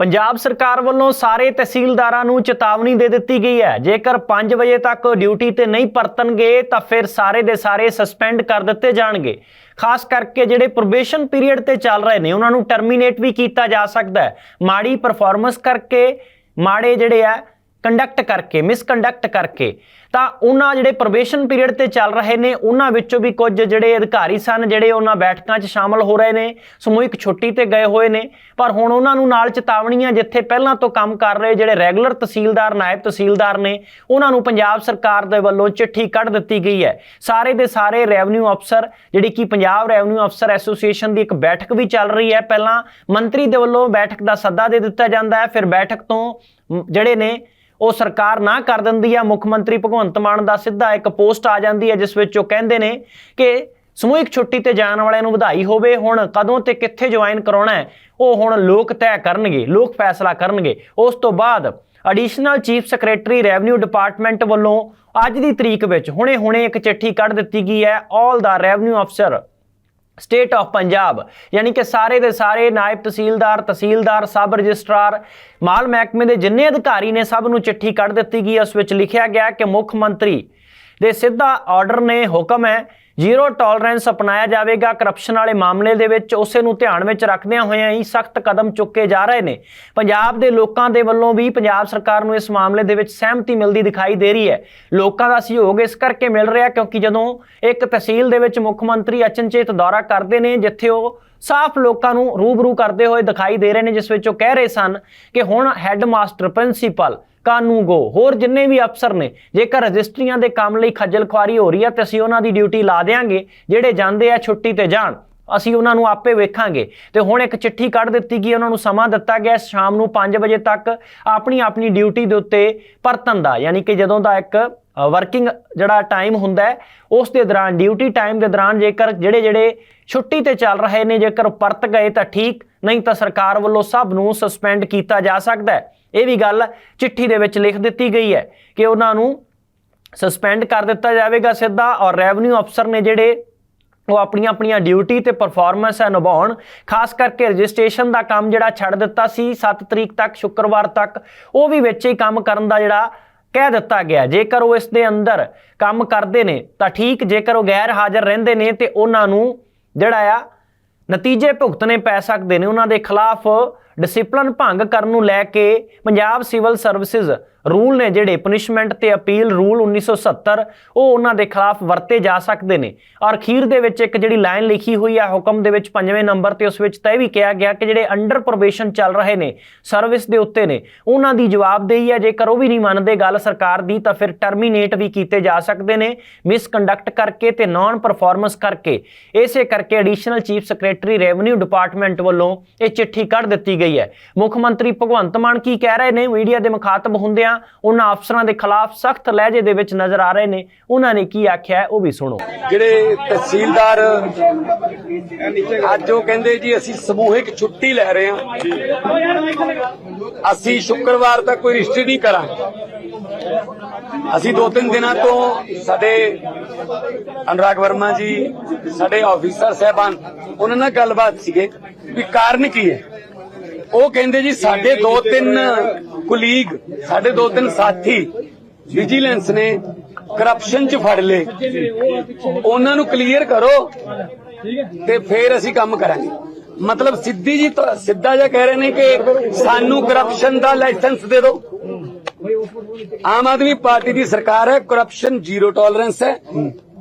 ਪੰਜਾਬ ਸਰਕਾਰ ਵੱਲੋਂ ਸਾਰੇ ਤਹਿਸੀਲਦਾਰਾਂ ਨੂੰ ਚੇਤਾਵਨੀ ਦੇ ਦਿੱਤੀ ਗਈ ਹੈ। ਜੇਕਰ 5 ਵਜੇ ਤੱਕ ਡਿਊਟੀ ਤੇ ਨਹੀਂ ਪਰਤਣਗੇ, ਤਾਂ ਫਿਰ ਸਾਰੇ ਦੇ ਸਾਰੇ ਸਸਪੈਂਡ ਕਰ ਦਿੱਤੇ ਜਾਣਗੇ। ਖਾਸ ਕਰਕੇ ਜਿਹੜੇ ਪ੍ਰੋਬੇਸ਼ਨ ਪੀਰੀਅਡ ਤੇ ਚੱਲ ਰਹੇ ਨੇ, ਉਹਨਾਂ ਨੂੰ ਟਰਮੀਨੇਟ ਵੀ ਕੀਤਾ ਜਾ ਸਕਦਾ ਹੈ। ਮਾੜੀ ਪਰਫਾਰਮੈਂਸ ਕਰਕੇ, ਮਾੜੇ ਜਿਹੜੇ ਆ ਕੰਡਕਟ ਕਰਕੇ ਮਿਸਕੰਡਕਟ ਕਰਕੇ। ਤਾਂ ਉਹਨਾਂ ਜਿਹੜੇ ਪ੍ਰੋਬੇਸ਼ਨ ਪੀਰੀਅਡ ਤੇ ਚੱਲ ਰਹੇ ਨੇ, ਉਹਨਾਂ ਵਿੱਚੋਂ ਵੀ ਕੁਝ ਜਿਹੜੇ ਅਧਿਕਾਰੀ ਸਨ, ਜਿਹੜੇ ਉਹਨਾਂ ਬੈਠਕਾਂ 'ਚ ਸ਼ਾਮਲ ਹੋ ਰਹੇ ਨੇ, ਸਮੂਹਿਕ ਛੁੱਟੀ ਤੇ ਗਏ ਹੋਏ ਨੇ। ਪਰ ਹੁਣ ਉਹਨਾਂ ਨੂੰ ਨਾਲ ਚੇਤਾਵਨੀਆਂ ਜਿੱਥੇ ਪਹਿਲਾਂ ਤੋਂ ਕੰਮ ਕਰ ਰਹੇ ਜਿਹੜੇ ਰੈਗੂਲਰ ਤਹਿਸੀਲਦਾਰ, ਨਾਇਬ ਤਹਿਸੀਲਦਾਰ ਨੇ, ਉਹਨਾਂ ਨੂੰ ਪੰਜਾਬ ਸਰਕਾਰ ਦੇ ਵੱਲੋਂ ਚਿੱਠੀ ਕੱਢ ਦਿੱਤੀ ਗਈ ਹੈ। ਸਾਰੇ ਦੇ ਸਾਰੇ ਰੈਵਨਿਊ ਅਫਸਰ ਜਿਹੜੀ ਕਿ ਪੰਜਾਬ ਰੈਵਨਿਊ ਅਫਸਰ ਐਸੋਸੀਏਸ਼ਨ ਦੀ ਇੱਕ ਬੈਠਕ ਵੀ ਚੱਲ ਰਹੀ ਹੈ। ਪਹਿਲਾਂ ਮੰਤਰੀ ਦੇ ਵੱਲੋਂ ਬੈਠਕ ਦਾ ਸੱਦਾ ਦੇ ਦਿੱਤਾ ਜਾਂਦਾ ਹੈ, ਫਿਰ ਬੈਠਕ ਤੋਂ ਜਿਹੜੇ ਨੇ ਉਹ ਸਰਕਾਰ ਨਾ ਕਰ ਦਿੰਦੀ ਆ, ਮੁੱਖ ਮੰਤਰੀ ਭਗਵੰਤ ਮਾਨ ਦਾ ਸਿੱਧਾ ਇੱਕ ਪੋਸਟ ਆ ਜਾਂਦੀ ਹੈ ਜਿਸ ਵਿੱਚ ਉਹ ਕਹਿੰਦੇ ਨੇ ਕਿ ਸਮੂਹਿਕ ਛੁੱਟੀ ਤੇ ਜਾਣ ਵਾਲਿਆਂ ਨੂੰ ਵਧਾਈ ਹੋਵੇ, ਹੁਣ ਕਦੋਂ ਤੇ ਕਿੱਥੇ ਜੁਆਇਨ ਕਰਾਉਣਾ ਹੈ, ਉਹ ਹੁਣ ਲੋਕ ਤੈਅ ਕਰਨਗੇ, ਲੋਕ ਫੈਸਲਾ ਕਰਨਗੇ। ਉਸ ਤੋਂ ਬਾਅਦ additional chief secretary revenue department ਵੱਲੋਂ ਅੱਜ ਦੀ ਤਰੀਕ ਵਿੱਚ ਹੁਣੇ-ਹੁਣੇ ਇੱਕ ਚਿੱਠੀ ਕੱਢ ਦਿੱਤੀ ਗਈ ਹੈ ਆਲ ਦਾ ਰੈਵਨਿਊ ਅਫਸਰ ਸਟੇਟ ਆਫ ਪੰਜਾਬ ਯਾਨੀ ਕਿ ਸਾਰੇ ਦੇ ਸਾਰੇ ਨਾਇਬ ਤਹਿਸੀਲਦਾਰ ਤਹਿਸੀਲਦਾਰ, ਸਬ ਰਜਿਸਟਰਾਰ, ਮਾਲ ਮਹਿਕਮੇ ਦੇ ਜਿੰਨੇ ਅਧਿਕਾਰੀ ਨੇ ਸਭ ਨੂੰ ਚਿੱਠੀ ਕੱਢ ਦਿੱਤੀ ਗਈ ਉਸ ਵਿੱਚ ਲਿਖਿਆ ਗਿਆ ਕਿ ਮੁੱਖ ਮੰਤਰੀ ਦੇ ਸਿੱਧਾ ਆਰਡਰ ਨੇ ਹੁਕਮ ਹੈ ਜ਼ੀਰੋ ਟੋਲਰੈਂਸ ਅਪਣਾਇਆ ਜਾਵੇਗਾ। ਕਰਪਸ਼ਨ ਵਾਲੇ ਮਾਮਲੇ ਦੇ ਵਿੱਚ ਉਸੇ ਨੂੰ ਧਿਆਨ ਵਿੱਚ ਰੱਖਦਿਆਂ ਹੋਇਆਂ ਹੀ ਸਖਤ ਕਦਮ ਚੁੱਕੇ ਜਾ ਰਹੇ ਨੇ। ਪੰਜਾਬ ਦੇ ਲੋਕਾਂ ਦੇ ਵੱਲੋਂ ਵੀ ਪੰਜਾਬ ਸਰਕਾਰ ਨੂੰ ਇਸ ਮਾਮਲੇ ਦੇ ਵਿੱਚ ਸਹਿਮਤੀ ਮਿਲਦੀ ਦਿਖਾਈ ਦੇ ਰਹੀ ਹੈ। ਲੋਕਾਂ ਦਾ ਸਹਿਯੋਗ ਇਸ ਕਰਕੇ ਮਿਲ ਰਿਹਾ ਕਿਉਂਕਿ ਜਦੋਂ ਇੱਕ ਤਹਿਸੀਲ ਦੇ ਵਿੱਚ ਮੁੱਖ ਮੰਤਰੀ ਅਚਨਚੇਤ ਦੌਰਾ ਕਰਦੇ ਨੇ, ਜਿੱਥੇ ਉਹ ਸਾਫ਼ ਲੋਕਾਂ ਨੂੰ ਰੂਬਰੂ ਕਰਦੇ ਹੋਏ ਦਿਖਾਈ ਦੇ ਰਹੇ ਨੇ, ਜਿਸ ਵਿੱਚ ਉਹ ਕਹਿ ਰਹੇ ਸਨ ਕਿ ਹੁਣ ਹੈੱਡ ਮਾਸਟਰ ਪ੍ਰਿੰਸੀਪਲ ਕਾਨੂੰਗੋ ਹੋਰ ਜਿੰਨੇ ਵੀ ਅਫਸਰ ਨੇ, ਜੇਕਰ ਰਜਿਸਟਰੀਆਂ ਦੇ ਕੰਮ ਲਈ ਖੱਜਲ ਖੁਆਰੀ ਹੋ ਰਹੀ ਹੈ, ਤੇ ਅਸੀਂ ਉਹਨਾਂ ਦੀ ਡਿਊਟੀ ਲਾ ਦੇਾਂਗੇ ਜਿਹੜੇ ਜਾਂਦੇ ਆ ਛੁੱਟੀ ਤੇ ਜਾਣ, ਅਸੀਂ ਉਹਨਾਂ ਨੂੰ ਆਪੇ ਵੇਖਾਂਗੇ। ਤੇ ਹੁਣ ਇੱਕ ਚਿੱਠੀ ਕੱਢ ਦਿੱਤੀ ਗਈ ਉਹਨਾਂ ਨੂੰ ਸਮਾਂ ਦਿੱਤਾ ਗਿਆ ਸ਼ਾਮ ਨੂੰ 5 ਵਜੇ ਤੱਕ ਆਪਣੀ ਆਪਣੀ ਡਿਊਟੀ ਦੇ ਉੱਤੇ ਪਰਤਨ ਦਾ। ਯਾਨੀ ਕਿ ਜਦੋਂ ਦਾ ਇੱਕ ਵਰਕਿੰਗ ਜਿਹੜਾ ਟਾਈਮ ਹੁੰਦਾ ਉਸ ਦੇ ਦੌਰਾਨ, ਡਿਊਟੀ ਟਾਈਮ ਦੇ ਦੌਰਾਨ ਜੇਕਰ ਜਿਹੜੇ ਜਿਹੜੇ ਛੁੱਟੀ ਤੇ ਚੱਲ ਰਹੇ ਨੇ, ਜੇਕਰ ਪਰਤ ਗਏ ਤਾਂ ਠੀਕ, ਨਹੀਂ ਤਾਂ ਸਰਕਾਰ ਵੱਲੋਂ ਸਭ ਨੂੰ ਸਸਪੈਂਡ ਕੀਤਾ ਜਾ ਸਕਦਾ ਹੈ। ਇਹ ਵੀ ਗੱਲ ਚਿੱਠੀ ਦੇ ਵਿੱਚ ਲਿਖ ਦਿੱਤੀ ਗਈ ਹੈ ਕਿ ਉਹਨਾਂ ਨੂੰ ਸਸਪੈਂਡ ਕਰ ਦਿੱਤਾ ਜਾਵੇਗਾ ਸਿੱਧਾ ਔਰ ਰੈਵਨਿਊ ਅਫਸਰ ਨੇ ਜਿਹੜੇ ਉਹ ਆਪਣੀਆਂ ਆਪਣੀਆਂ ਡਿਊਟੀ ਤੇ ਪਰਫਾਰਮੈਂਸ ਹੈ ਨਿਭਾਉਣ, ਖਾਸ ਕਰਕੇ ਰਜਿਸਟ੍ਰੇਸ਼ਨ ਦਾ ਕੰਮ ਜਿਹੜਾ ਛੱਡ ਦਿੱਤਾ ਸੀ 7 ਤਰੀਕ ਤੱਕ, ਸ਼ੁੱਕਰਵਾਰ ਤੱਕ, ਉਹ ਵੀ ਵਿੱਚ ਹੀ ਕੰਮ ਕਰਨ ਦਾ ਜਿਹੜਾ ਕਹਿ ਦਿੱਤਾ ਗਿਆ। ਜੇਕਰ ਉਹ ਇਸ ਦੇ ਅੰਦਰ ਕੰਮ ਕਰਦੇ ਨੇ, ਤਾਂ ਠੀਕ, ਜੇਕਰ ਉਹ ਗੈਰ ਹਾਜ਼ਰ ਰਹਿੰਦੇ ਨੇ ਤੇ ਉਹਨਾਂ ਨੂੰ ਜਿਹੜਾ ਆ ਨਤੀਜੇ ਭੁਗਤਣੇ ਪੈ ਸਕਦੇ ਨੇ, ਉਹਨਾਂ ਦੇ ਖਿਲਾਫ ਡਿਸਪਲਿਨ ਭੰਗ ਕਰਨ ਨੂੰ ਲੈ ਕੇ ਪੰਜਾਬ ਸਿਵਲ ਸਰਵਿਸਿਜ਼ ਰੂਲ ਨੇ ਜਿਹੜੇ ਪਨਿਸ਼ਮੈਂਟ ਤੇ ਅਪੀਲ ਰੂਲ 1970 ਉਹ ਉਹਨਾਂ ਦੇ ਖਿਲਾਫ ਵਰਤੇ ਜਾ ਸਕਦੇ ਨੇ। ਔਰ ਅਖੀਰ ਦੇ ਵਿੱਚ ਇੱਕ ਜਿਹੜੀ ਲਾਈਨ ਲਿਖੀ ਹੋਈ ਹੈ ਹੁਕਮ ਦੇ ਵਿੱਚ ਪੰਜਵੇਂ ਨੰਬਰ ਤੇ ਉਸ ਵਿੱਚ ਤਾਂ ਇਹ ਵੀ ਕਿਹਾ ਗਿਆ ਕਿ ਜਿਹੜੇ ਅੰਡਰ ਪ੍ਰੋਬੇਸ਼ਨ ਚੱਲ ਰਹੇ ਨੇ ਸਰਵਿਸ ਦੇ ਉੱਤੇ ਨੇ, ਉਹਨਾਂ ਦੀ ਜਵਾਬਦੇਹੀ ਹੈ ਜੇਕਰ ਉਹ ਵੀ ਨਹੀਂ ਮੰਨਦੇ ਗੱਲ ਸਰਕਾਰ ਦੀ, ਤਾਂ ਫਿਰ ਟਰਮੀਨੇਟ ਵੀ ਕੀਤੇ ਜਾ ਸਕਦੇ ਨੇ ਮਿਸਕੰਡਕਟ ਕਰਕੇ ਤੇ ਨਾਨ ਪਰਫਾਰਮੈਂਸ ਕਰਕੇ। ਇਸੇ ਕਰਕੇ additional chief secretary revenue department ਵੱਲੋਂ ਇਹ ਚਿੱਠੀ ਕੱਢ ਦਿੱਤੀ ਗਈ ਹੈ। ਮੁੱਖ ਮੰਤਰੀ ਭਗਵੰਤ ਮਾਨ ਕੀ ਕਹਿ ਰਹੇ ਨੇ? ਮੀਡੀਆ ਦੇ ਮੁਖਾਤਬ ਹੁੰਦਿਆਂ ਉਹਨਾਂ ਅਫਸਰਾਂ ਦੇ ਖਿਲਾਫ ਸਖਤ ਲਹਿਜੇ ਦੇ ਵਿੱਚ ਨਜ਼ਰ ਆ ਰਹੇ ਨੇ। ਉਹਨਾਂ ਨੇ ਕੀ ਆਖਿਆ ਉਹ ਵੀ ਸੁਣੋ। ਜਿਹੜੇ ਤਹਿਸੀਲਦਾਰ ਅੱਜ ਉਹ ਕਹਿੰਦੇ ਜੀ, ਅਸੀਂ ਸਮੂਹਿਕ ਛੁੱਟੀ ਲੈ ਰਹੇ ਹਾਂ। ਅਸੀਂ ਸ਼ੁੱਕਰਵਾਰ ਤੱਕ ਕੋਈ ਰਜਿਸਟਰੀ ਨਹੀਂ ਕਰਾਂਗੇ। ਅਸੀਂ ਦੋ ਤਿੰਨ ਦਿਨਾਂ ਤੋਂ ਸਾਡੇ ਅਨੁਰਾਗ ਵਰਮਾ ਜੀ, ਸਾਡੇ ਆਫੀਸਰ ਸਹਿਬਾਨ, ਉਹਨਾਂ ਨਾਲ ਗੱਲਬਾਤ ਸੀਗੇ। ਵੀ ਕਾਰਨ ਕੀ ਹੈ? ਉਹ ਕਹਿੰਦੇ ਜੀ ਸਾਡੇ ਦੋ ਤਿੰਨ ਕੁਲੀਗ ਸਾਡੇ ਦੋ ਤਿੰਨ ਸਾਥੀ ਵਿਜੀਲੈਂਸ ਨੇ ਕਰਪਸ਼ਨ ਚ ਫੜ ਲਏ। ਉਹਨਾਂ ਨੂੰ ਕਲੀਅਰ ਕਰੋ ਤੇ ਫਿਰ ਅਸੀਂ ਕੰਮ ਕਰਾਂਗੇ। ਮਤਲਬ ਸਿੱਧੀ ਜੀ ਸਿੱਧਾ ਜਿਹਾ ਕਹਿ ਰਹੇ ਨੇ ਕਿ ਸਾਨੂੰ ਕਰਪਸ਼ਨ ਦਾ ਲਾਇਸੈਂਸ ਦੇ ਦਿਓ। ਆਮ ਆਦਮੀ ਪਾਰਟੀ ਦੀ ਸਰਕਾਰ ਹੈ ਕਰਪਸ਼ਨ ਜ਼ੀਰੋ ਟੋਲਰੈਂਸ ਹੈ।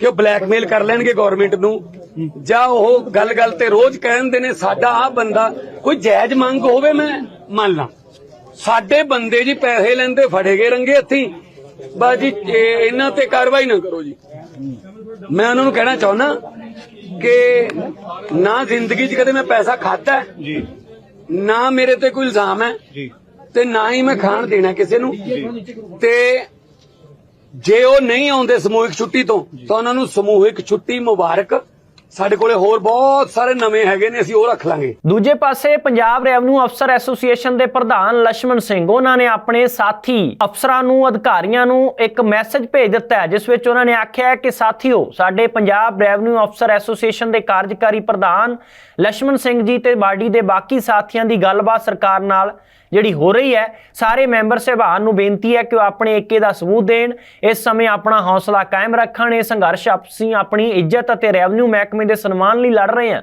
ਕਿ ਉਹ ਬਲੈਕਮੇਲ ਕਰ ਲੈਣਗੇ ਗਵਰਨਮੈਂਟ ਨੂੰ। ਜਾਂ ਉਹ ਗੱਲ-ਗੱਲ ਤੇ ਰੋਜ਼ ਕਹਿੰਦੇ ਨੇ ਸਾਡਾ ਆ ਬੰਦਾ ਕੋਈ ਜਾਇਜ਼ ਮੰਗ ਹੋਵੇ ਮੈਂ ਮੰਨ ਲਾਂ। ਸਾਡੇ ਬੰਦੇ ਜੀ ਪੈਸੇ ਲੈਂਦੇ ਫੜੇ ਗਏ ਰੰਗੇ ਹੱਥੀਂ। ਬਸ ਜੀ ਇਹ- ਇਹਨਾਂ ਤੇ ਕਾਰਵਾਈ ਨਾ ਕਰੋ ਜੀ। ਮੈਂ ਉਹਨਾਂ ਨੂੰ ਕਹਿਣਾ ਚਾਹੁੰਦਾ ਕਿ ਨਾ ਜ਼ਿੰਦਗੀ 'ਚ ਕਦੇ ਮੈਂ ਪੈਸਾ ਖਾਦਾ ਜੀ। ਨਾ ਮੇਰੇ ਤੇ ਕੋਈ ਇਲਜ਼ਾਮ ਹੈ। ਜੀ। ਤੇ ਨਾ ਹੀ ਮੈਂ ਖਾਣ ਦੇਣਾ ਕਿਸੇ ਨੂੰ। ਤੇ ਜੇ ਉਹ ਨਹੀਂ ਆਉਂਦੇ ਸਮੂਹਿਕ ਛੁੱਟੀ ਤੋਂ ਤਾਂ ਉਹਨਾਂ ਨੂੰ ਸਮੂਹਿਕ ਛੁੱਟੀ ਮੁਬਾਰਕ। ਸਾਡੇ ਕੋਲੇ ਹੋਰ ਬਹੁਤ ਸਾਰੇ ਨਵੇਂ ਹੈਗੇ ਨੇ ਅਸੀਂ ਉਹ ਰੱਖ ਲਾਂਗੇ। ਦੂਜੇ ਪਾਸੇ ਪੰਜਾਬ ਰੈਵਨਿਊ ਅਫਸਰ ਐਸੋਸੀਏਸ਼ਨ ਦੇ ਪ੍ਰਧਾਨ ਲక్ష్మణ ਸਿੰਘ ਉਹਨਾਂ ਨੇ ਆਪਣੇ ਸਾਥੀ ਅਫਸਰਾਂ ਨੂੰ ਅਧਿਕਾਰੀਆਂ ਨੂੰ ਇੱਕ ਮੈਸੇਜ ਭੇਜ ਦਿੱਤਾ ਜਿਸ ਵਿੱਚ ਉਹਨਾਂ ਨੇ ਆਖਿਆ ਹੈ ਕਿ ਸਾਥੀਓ ਸਾਡੇ ਪੰਜਾਬ ਰੈਵਨਿਊ ਅਫਸਰ ਐਸੋਸੀਏਸ਼ਨ ਦੇ ਕਾਰਜਕਾਰੀ ਪ੍ਰਧਾਨ ਲక్ష్మణ ਸਿੰਘ ਜੀ ਤੇ ਬਾਡੀ ਦੇ ਬਾਕੀ ਸਾਥੀਆਂ ਦੀ ਗੱਲਬਾਤ ਸਰਕਾਰ ਨਾਲ ਜਿਹੜੀ ਹੋ ਰਹੀ ਹੈ, ਸਾਰੇ ਮੈਂਬਰ ਸਹਿਬਾਨ ਨੂੰ ਬੇਨਤੀ ਹੈ ਕਿ ਉਹ ਆਪਣੇ ਏਕੇ ਦਾ ਸਬੂਤ ਦੇਣ। ਇਸ ਸਮੇਂ ਆਪਣਾ ਹੌਸਲਾ ਕਾਇਮ ਰੱਖਣ, ਇਹ ਸੰਘਰਸ਼ ਆਪਸੀ ਆਪਣੀ ਇੱਜ਼ਤ ਅਤੇ ਰੈਵਨਿਊ ਮਹਿਕਮੇ ਦੇ ਸਨਮਾਨ ਲਈ ਲੜ ਰਹੇ ਹਾਂ।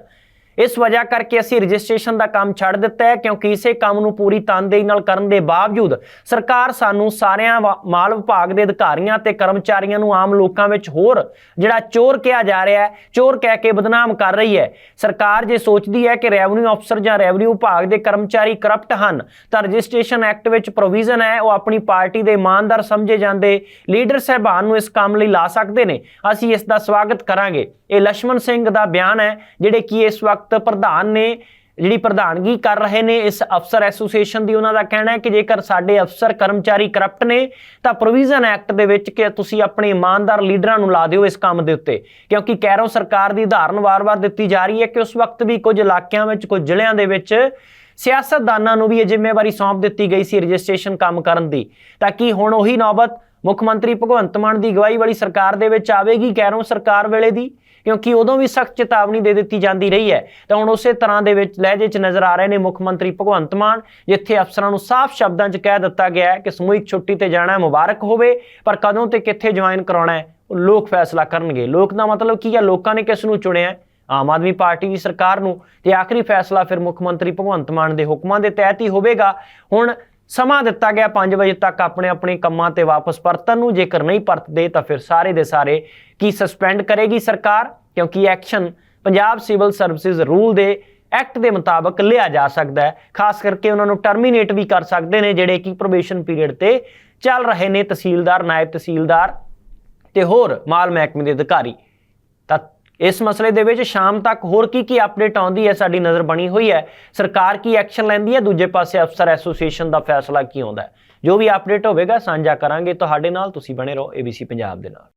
ਇਸ ਵਜ੍ਹਾ ਕਰਕੇ ਅਸੀਂ ਰਜਿਸਟ੍ਰੇਸ਼ਨ ਦਾ ਕੰਮ ਛੱਡ ਦਿੱਤਾ ਹੈ, ਕਿਉਂਕਿ ਇਸੇ ਕੰਮ ਨੂੰ ਪੂਰੀ ਤਨਦੇਹੀ ਨਾਲ ਕਰਨ ਦੇ ਬਾਵਜੂਦ ਸਰਕਾਰ ਸਾਨੂੰ ਸਾਰਿਆਂ ਮਾਲ ਵਿਭਾਗ ਦੇ ਅਧਿਕਾਰੀਆਂ ਤੇ ਕਰਮਚਾਰੀਆਂ ਨੂੰ ਆਮ ਲੋਕਾਂ ਵਿੱਚ ਹੋਰ ਜਿਹੜਾ ਚੋਰ ਕਿਹਾ ਜਾ ਰਿਹਾ ਹੈ, ਚੋਰ ਕਹਿ ਕੇ ਬਦਨਾਮ ਕਰ ਰਹੀ ਹੈ। ਸਰਕਾਰ ਜੇ ਸੋਚਦੀ ਹੈ ਕਿ ਰੈਵਨਿਊ ਅਫਸਰ ਜਾਂ ਰੈਵਨਿਊ ਵਿਭਾਗ ਦੇ ਕਰਮਚਾਰੀ ਕਰਪਟ ਹਨ, ਤਾਂ ਰਜਿਸਟ੍ਰੇਸ਼ਨ ਐਕਟ ਵਿੱਚ ਪ੍ਰੋਵੀਜ਼ਨ ਹੈ, ਉਹ ਆਪਣੀ ਪਾਰਟੀ ਦੇ ਇਮਾਨਦਾਰ ਸਮਝੇ ਜਾਂਦੇ ਲੀਡਰ ਸਹਿਬਾਨ ਨੂੰ ਇਸ ਕੰਮ ਲਈ ਲਾ ਸਕਦੇ ਨੇ। ਅਸੀਂ ਇਸ ਦਾ ਸਵਾਗਤ ਕਰਾਂਗੇ। ਇਹ ਲక్ష్మణ ਸਿੰਘ ਦਾ ਬਿਆਨ ਹੈ, ਜਿਹੜੇ ਕਿ ਇਸ ਵਕਤ ਪ੍ਰਧਾਨ ਨੇ ਜਿਹੜੀ ਪ੍ਰਧਾਨਗੀ ਕਰ ਰਹੇ ਨੇ, ਇਸ ਅਫਸਰ ਐਸੋਸੀਏਸ਼ਨ ਦੀ ਉਹਨਾਂ ਦਾ ਕਹਿਣਾ ਹੈ ਕਿ ਜੇਕਰ ਸਾਡੇ ਅਫਸਰ ਕਰਮਚਾਰੀ ਕਰਪਟ ਨੇ, ਤਾਂ ਪ੍ਰੋਵੀਜ਼ਨ ਐਕਟ ਦੇ ਵਿੱਚ ਕਿ ਤੁਸੀਂ ਆਪਣੇ ਇਮਾਨਦਾਰ ਲੀਡਰਾਂ ਨੂੰ ਲਾ ਦਿਓ ਇਸ ਕੰਮ ਦੇ ਉੱਤੇ। ਕਿਉਂਕਿ ਕੈਰੋ ਸਰਕਾਰ ਦੀ ਉਦਾਹਰਨ ਵਾਰ-ਵਾਰ ਦਿੱਤੀ ਜਾ ਰਹੀ ਹੈ ਕਿ ਉਸ ਵਕਤ ਵੀ ਕੁਝ ਇਲਾਕਿਆਂ ਵਿੱਚ, ਕੁਝ ਜ਼ਿਲ੍ਹਿਆਂ ਦੇ ਵਿੱਚ ਸਿਆਸਤਦਾਨਾਂ ਨੂੰ ਵੀ ਇਹ ਜ਼ਿੰਮੇਵਾਰੀ ਸੌਂਪ ਦਿੱਤੀ ਗਈ ਸੀ ਰਜਿਸਟ੍ਰੇਸ਼ਨ ਕੰਮ ਕਰਨ ਦੀ। ਤਾਂ ਕਿ ਹੁਣ ਉਹੀ ਨੌਬਤ ਮੁੱਖ ਮੰਤਰੀ ਭਗਵੰਤ ਮਾਨ ਦੀ ਅਗਵਾਈ ਵਾਲੀ ਸਰਕਾਰ ਦੇ ਵਿੱਚ ਆਵੇਗੀ ਕੈਰੋ ਸਰਕਾਰ ਵੇਲੇ ਦੀ? ਕਿਉਂਕਿ ਉਦੋਂ ਵੀ ਸਖਤ ਚੇਤਾਵਨੀ ਦੇ ਦਿੱਤੀ ਜਾਂਦੀ ਰਹੀ ਹੈ। ਤਾਂ ਹੁਣ ਉਸੇ ਤਰ੍ਹਾਂ ਦੇ ਵਿੱਚ ਲਹਿਜੇ 'ਚ ਨਜ਼ਰ ਆ ਰਹੇ ਨੇ ਮੁੱਖ ਮੰਤਰੀ ਭਗਵੰਤ ਮਾਨ, ਜਿੱਥੇ ਅਫਸਰਾਂ ਨੂੰ ਸਾਫ਼ ਸ਼ਬਦਾਂ 'ਚ ਕਹਿ ਦਿੱਤਾ ਗਿਆ ਹੈ ਕਿ ਸਮੂਹਿਕ ਛੁੱਟੀ ਤੇ ਜਾਣਾ ਮੁਬਾਰਕ ਹੋਵੇ, ਪਰ ਕਦੋਂ ਤੇ ਕਿੱਥੇ ਜੁਆਇਨ ਕਰਾਉਣਾ ਹੈ, ਉਹ ਲੋਕ ਫੈਸਲਾ ਕਰਨਗੇ। ਲੋਕ ਦਾ ਮਤਲਬ ਕੀ ਹੈ? ਲੋਕਾਂ ਨੇ ਕਿਸ ਨੂੰ ਚੁਣਿਆ ਹੈ? ਆਮ ਆਦਮੀ ਪਾਰਟੀ ਦੀ ਸਰਕਾਰ ਨੂੰ। ਤੇ ਆਖਰੀ ਫੈਸਲਾ ਫਿਰ ਮੁੱਖ ਮੰਤਰੀ ਭਗਵੰਤ ਮਾਨ ਦੇ ਹੁਕਮਾਂ ਦੇ ਤਹਿਤ ਹੀ ਹੋਵੇਗਾ। ਹੁਣ ਸਮਾਂ ਦਿੱਤਾ ਗਿਆ 5 ਵਜੇ ਤੱਕ ਆਪਣੇ ਆਪਣੇ ਕੰਮਾਂ ਤੇ ਵਾਪਸ ਪਰਤਣ ਨੂੰ ਜੇਕਰ ਨਹੀਂ ਪਰਤਦੇ ਤਾਂ ਫਿਰ ਸਾਰੇ ਦੇ ਸਾਰੇ ਕੀ ਸਸਪੈਂਡ ਕਰੇਗੀ ਸਰਕਾਰ? ਕਿਉਂਕਿ action Punjab civil services rule ਦੇ ਐਕਟ ਦੇ ਮੁਤਾਬਕ ਲਿਆ ਜਾ ਸਕਦਾ ਹੈ। ਖਾਸ ਕਰਕੇ ਉਹਨਾਂ ਨੂੰ ਟਰਮੀਨੇਟ ਵੀ ਕਰ ਸਕਦੇ ਨੇ, ਜਿਹੜੇ ਕਿ ਪ੍ਰੋਬੇਸ਼ਨ ਪੀਰੀਅਡ ਤੇ ਚੱਲ ਰਹੇ ਨੇ, ਤਹਿਸੀਲਦਾਰ, ਨਾਇਬ ਤਹਿਸੀਲਦਾਰ ਤੇ ਹੋਰ ਮਾਲ ਮਹਿਕਮੇ ਦੇ ਅਧਿਕਾਰੀ। ਇਸ ਮਸਲੇ ਦੇ ਵਿੱਚ ਸ਼ਾਮ ਤੱਕ ਹੋਰ ਕੀ ਕੀ ਅਪਡੇਟ ਆਉਂਦੀ ਹੈ, ਸਾਡੀ ਨਜ਼ਰ ਬਣੀ ਹੋਈ ਹੈ। ਸਰਕਾਰ ਕੀ ਐਕਸ਼ਨ ਲੈਂਦੀ ਹੈ? ਦੂਜੇ ਪਾਸੇ ਅਫਸਰ ਐਸੋਸੀਏਸ਼ਨ ਦਾ ਫੈਸਲਾ ਕੀ ਆਉਂਦਾ ਜੋ ਵੀ ਅਪਡੇਟ ਹੋਵੇਗਾ, ਸਾਂਝਾ ਕਰਾਂਗੇ। ਤੁਹਾਡੇ ਨਾਲ ਤੁਸੀਂ ਬਣੇ ਰਹੋ ABC ਪੰਜਾਬ ਦੇ ਨਾਲ।